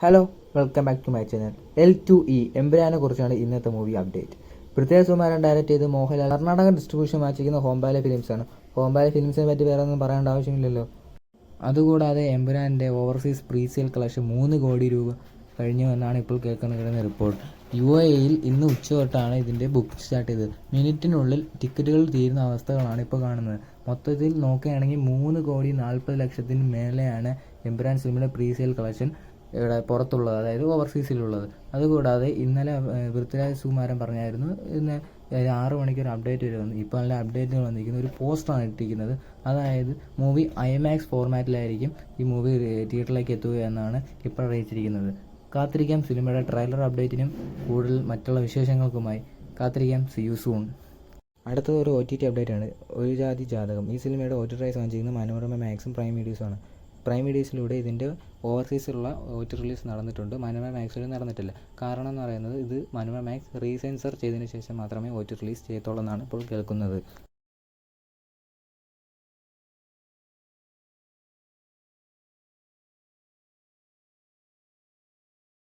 Hello welcome back to my channel L two E എംബ്രാനെ കുറിച്ചാണ് ഇന്നത്തെ movie update പ്രത്യേക സുമാരൻ ഡയറക്റ്റ് ചെയ്ത് മോഹൻലാൽ കർണാടക ഡിസ്ട്രിബ്യൂഷൻ വായിച്ചിരിക്കുന്ന ഹോംബാലെ ഫിലിംസാണ് ഹോംബാലെ ഫിലിംസിനെ പറ്റി വേറെ ഒന്നും പറയേണ്ട ആവശ്യമില്ലല്ലോ. അതുകൂടാതെ എംബ്രാന്റെ ഓവർസീസ് പ്രീസെയിൽ കളക്ഷൻ മൂന്ന് കോടി രൂപ കഴിഞ്ഞു എന്നാണ് ഇപ്പോൾ കേൾക്കുന്ന റിപ്പോർട്ട് യു എയിൽ ഇന്ന് ഉച്ച തൊട്ടാണ് ഇതിന്റെ ബുക്ക് സ്റ്റാർട്ട് ചെയ്തത്. മിനിറ്റിനുള്ളിൽ ടിക്കറ്റുകൾ തീരുന്ന അവസ്ഥകളാണ് ഇപ്പോൾ കാണുന്നത്. മൊത്തത്തിൽ നോക്കുകയാണെങ്കിൽ മൂന്ന് കോടി നാൽപ്പത് ലക്ഷത്തിന് മേലെയാണ് എംബ്രാൻ സിനിമയുടെ പ്രീ സെയിൽ കളക്ഷൻ ഇവിടെ പുറത്തുള്ളത് അതായത് ഓവർസീസിലുള്ളത് അതുകൂടാതെ ഇന്നലെ പൃഥ്വിരാജ് സുകുമാരൻ പറഞ്ഞായിരുന്നു ഇന്ന് ആറ് മണിക്ക് ഒരു അപ്ഡേറ്റ് വരുമെന്ന് ഇപ്പോൾ നല്ല അപ്ഡേറ്റുകൾ വന്നിരിക്കുന്നത് ഒരു പോസ്റ്ററാണ് ഇട്ടിരിക്കുന്നത്. അതായത് മൂവി ഐമാക്സ് ഫോർമാറ്റിലായിരിക്കും ഈ മൂവി തിയേറ്ററിലേക്ക് എത്തുക എന്നാണ് ഇപ്പോൾ അറിയിച്ചിരിക്കുന്നത്. കാത്തിരിക്കാം. സിനിമയുടെ ട്രെയിലർ അപ്ഡേറ്റിനും കൂടുതൽ മറ്റുള്ള വിശേഷങ്ങൾക്കുമായി കാത്തിരിക്കാം. സി യു സൂൺ അടുത്തത് ഒരു ഒ ടി ടി അപ്ഡേറ്റ് ആണ്. ഒരു ജാതി ജാതകം. ഈ സിനിമയുടെ ഒ ടി ടി റൈസ് വാങ്ങിച്ചിരിക്കുന്നത് മനോരമ മാക്സും പ്രൈം വീഡിയോസുമാണ് പ്രൈം വീഡിയോസിലൂടെ ഇതിന്റെ ഓവർസീസിലുള്ള ഒ റിലീസ് നടന്നിട്ടുണ്ട്. മനോരമ മാക്സിൽ നടന്നിട്ടില്ല. കാരണം എന്ന് പറയുന്നത് ഇത് മനോരമ മാക്സ് റീസെൻസർ ചെയ്തതിന് ശേഷം മാത്രമേ ഒ റിലീസ് ചെയ്യത്തുള്ളൂ എന്നാണ് ഇപ്പോൾ കേൾക്കുന്നത്.